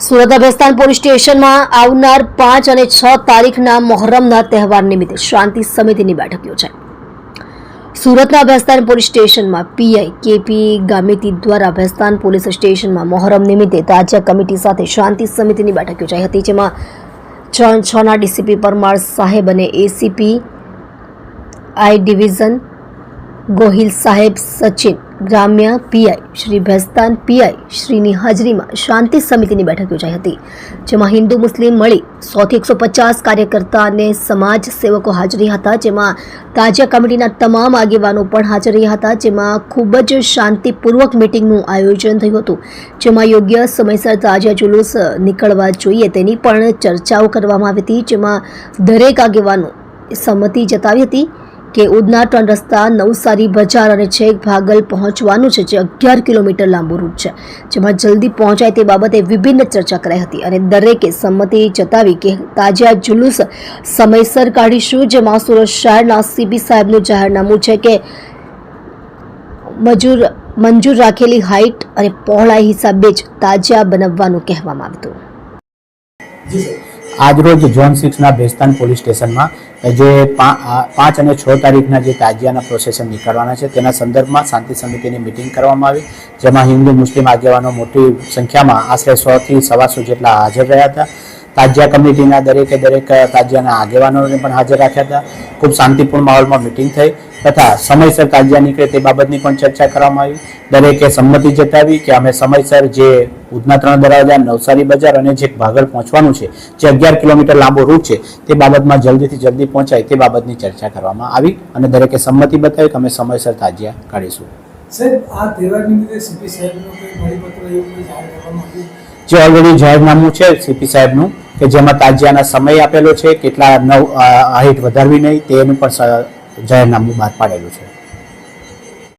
Surat અભેસ્તાન police સ્ટેશનમાં આવનાર પાંચ અને છ તારીખના મોહરમના તહેવાર નિમિત્તે શાંતિ સમિતિની બેઠક યોજાઈ. સુરતના અભેસ્તાન પોલીસ સ્ટેશનમાં પીઆઈ કેપી ગામિતી દ્વારા અભેસ્તાન પોલીસ સ્ટેશનમાં મોહરમ નિમિત્તે તાજા કમિટી સાથે શાંતિ સમિતિની બેઠક યોજાઈ હતી, જેમાં ત્રણ છના ડીસીપી પરમાર સાહેબ અને એસીપી આઈ ડિવિઝન ગોહિલ સાહેબ સચિન ગ્રામ્ય પીઆઈ શ્રી ભેસ્તાન પીઆઈ શ્રીની હાજરીમાં શાંતિ સમિતિની બેઠક યોજાઈ હતી, જેમાં હિન્દુ મુસ્લિમ મળી સોથી એકસો પચાસ કાર્યકર્તા અને સમાજ સેવકો હાજરી હતા, જેમાં તાજિયા કમિટીના તમામ આગેવાનો પણ હાજર હતા, જેમાં ખૂબ જ શાંતિપૂર્વક મિટિંગનું આયોજન થયું હતું, જેમાં યોગ્ય સમયસર તાજિયા જુલુસ નીકળવા જોઈએ તેની પણ ચર્ચાઓ કરવામાં આવી હતી, જેમાં દરેક આગેવાનો સંમતિ જતાવી હતી. કે ઉદના ત્રણ રસ્તા, નવસારી બજાર અને છેક ભાગલ પહોંચવાનું છે, જે અગિયાર કિલોમીટર લાંબુ રૂટ છે. જેમાં જલ્દી પહોંચાય તે બાબતે વિભિન્ન ચર્ચા કરાઈ હતી અને દરેકે સંમતિ જતાવી કે તાજા જુલુસ સમયસર કાઢીશું, જેમાં સુરત શહેરના સીબી સાહેબનું જાહેરનામું છે કે મજૂર, મંજૂર રાખેલી હાઇટ અને પહોળાઈ હિસાબે જ તાજિયા બનાવવાનું કહેવામાં આવ્યું હતું આજરોજ ઝોન સિક્સના ભેસ્તાન પોલીસ સ્ટેશનમાં જે પાંચ અને છ તારીખના જે તાજિયાના પ્રોસેસન નીકળવાના છે, તેના સંદર્ભમાં શાંતિ સમિતિની મિટિંગ કરવામાં આવી, જેમાં હિન્દુ મુસ્લિમ આગેવાનો મોટી સંખ્યામાં આશરે સોથી સવાસો જેટલા હાજર રહ્યા હતા. તાજિયા કમિટીના દરેકે દરેક તાજિયાના આગેવાનોને પણ હાજર રાખ્યા હતા. ખૂબ શાંતિપૂર્ણ માહોલમાં મિટિંગ થઈ તથા સમયસર તાજિયા નીકળે તે બાબતની પણ ચર્ચા કરવામાં આવી. દરેકે સંમતિ જતાવી કે અમે સમયસર જે ઉધના ત્રણ દરવાજા નવસારી બજાર અને જે ભાગળ પહોંચવાનું છે જે અગિયાર કિલોમીટર લાંબો રૂટ છે તે બાબતમાં જલ્દીથી જલ્દી પહોંચાય તે બાબતની ચર્ચા કરવામાં આવી અને દરેકે સંમતિ બતાવી કે અમે સમયસર તાજિયા કાઢીશું. સાહેબ આ તહેવાર નિમિત્તે સીપી સાહેબનો કોઈ પરિપત્ર એવું કોઈ જાહેર કરવામાં આવ્યું? જે ઓલરેડી જાહેરનામું છે સીપી સાહેબનું કે જેમાં તાજિયાના સમય આપેલો છે, કેટલા નવ હાઈટ વધારવી નહીં, તેનું પણ જાહેરનામું બહાર પાડેલું છે.